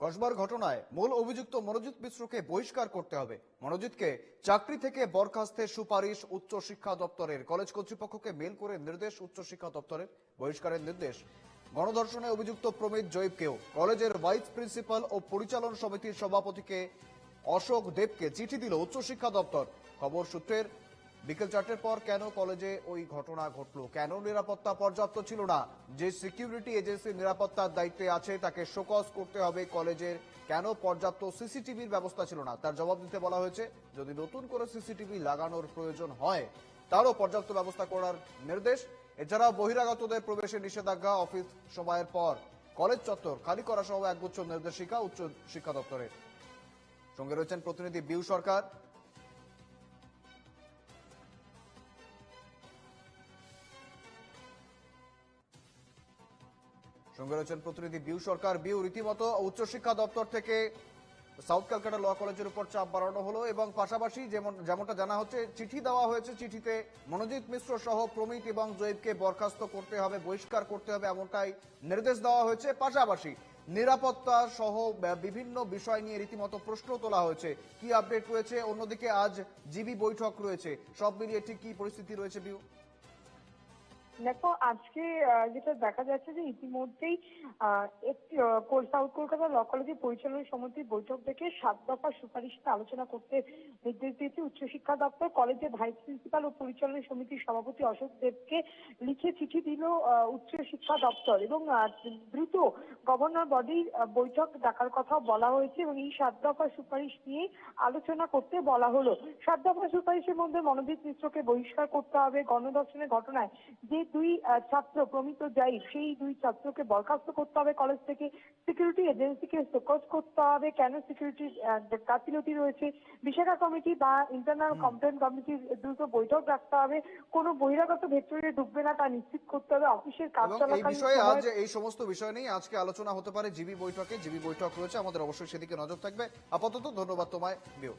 কসবার ঘটনায় মূল অভিযুক্ত মনোজিৎ মিশ্রকে বহিষ্কার করতে হবে। মনোজিৎকে চাকরি থেকে বরখাস্তের সুপারিশ উচ্চ শিক্ষা দপ্তরের। কলেজ কর্তৃপক্ষকে মেল করে নির্দেশ উচ্চ শিক্ষা দপ্তরের। বহিষ্কারের নির্দেশ। গণধর্ষণে অভিযুক্ত প্রমিত জৈবকেও। কলেজের ভাইস প্রিন্সিপাল ও পরিচালন সমিতির সভাপতিকে অশোক দেবকে চিঠি দিল উচ্চশিক্ষা দপ্তর। খবর সূত্রের বিকেল চারটের পর কেন কলেজে ওই ঘটনা ঘটলো? কেন নিরাপত্তা পর্যাপ্ত ছিল না? যে সিকিউরিটি এজেন্সি নিরাপত্তার দায়িত্বে আছে, তাকে শোকজ করতে হবে কলেজের। কেন পর্যাপ্ত সিসিটিভির ব্যবস্থা ছিল না? তার জবাব দিতে বলা হয়েছে, যদি নতুন করে সিসিটিভি লাগানোর প্রয়োজন হয়, তারও পর্যাপ্ত ব্যবস্থা করার নির্দেশ। এছাড়াও বহিরাগতদের প্রবেশের নিষেধাজ্ঞা অফিস সময়ের পর। কলেজ চত্বর খালি করা সহ একগুচ্ছ নির্দেশিকা উচ্চ শিক্ষা দপ্তরের। সঙ্গে রয়েছেন প্রতিনিধি বিউ সরকার। সঙ্গে রয়েছেন প্রতিনিধি বিউ সরকার। বিউ, রীতিমতো উচ্চশিক্ষা দপ্তর থেকে সাউথ ক্যালকাটা ল কলেজের উপর চাপ বাড়ানো হলো এবং পাশাপাশি যেমন যেমনটা জানা হচ্ছে, চিঠি দেওয়া হয়েছে চিঠিতে, মনোজিৎ মিশ্র সহ প্রমিত এবং জয়েবকে বরখাস্ত করতে হবে, বহিষ্কার করতে হবে এমনটাই নির্দেশ দেওয়া হয়েছে। পাশাপাশি নিরাপত্তা সহ বিভিন্ন বিষয় নিয়ে রীতিমতো প্রশ্ন তোলা হয়েছে। কি আপডেট রয়েছে? অন্যদিকে আজ জিবি বৈঠক রয়েছে। সব মিলিয়ে ঠিক কি পরিস্থিতি রয়েছে বিউ? দেখো, আজকে যেটা দেখা যাচ্ছে যে ইতিমধ্যেই একটি সাউথ কলকাতা ল কলেজের পরিচালনা সমিতির বৈঠক থেকে সাত দফা সুপারিশ আলোচনা করতে নির্দেশ দিয়েছে উচ্চশিক্ষা দপ্তর। কলেজের ভাইস প্রিন্সিপাল ও পরিচালনা সমিতির সভাপতি অশোক দেবকে লিখে চিঠি দিল উচ্চশিক্ষা দপ্তর এবং দ্রুত গভর্নর বডির বৈঠক ডাকার কথা বলা হয়েছে এবং এই সাত দফা সুপারিশ নিয়ে আলোচনা করতে বলা হলো। সাত দফা সুপারিশের মধ্যে মনোজিৎ মিশ্রকে বহিষ্কার করতে হবে। গণধর্ষণের ঘটনায় যে দুই ছাত্র প্রমিত যাই সেই দুই ছাত্রকে বরখাস্ত করতে হবে কলেজ থেকে। সিকিউরিটি এজেন্সিকে শোকজ করতে হবে। কেন সিকিউরিটি গাফিলতি রয়েছে? বিশাখা কমিটি বা ইন্টারনাল কমপ্লেন কমিটির দ্রুত বৈঠক রাখতে হবে। কোনো বহিরাগত ভেতরে ঢুকবে না তা নিশ্চিত করতে হবে। অফিসের কাজ চলাকালীন বিষয়ে আজ এই সমস্ত বিষয় নিয়ে আজকে আলোচনা হতে পারে জিবি বৈঠকে। জিবি বৈঠক রয়েছে। আমাদের অবশ্যই সেদিকে নজর থাকবে। আপাতত ধন্যবাদ তোমায় বিউ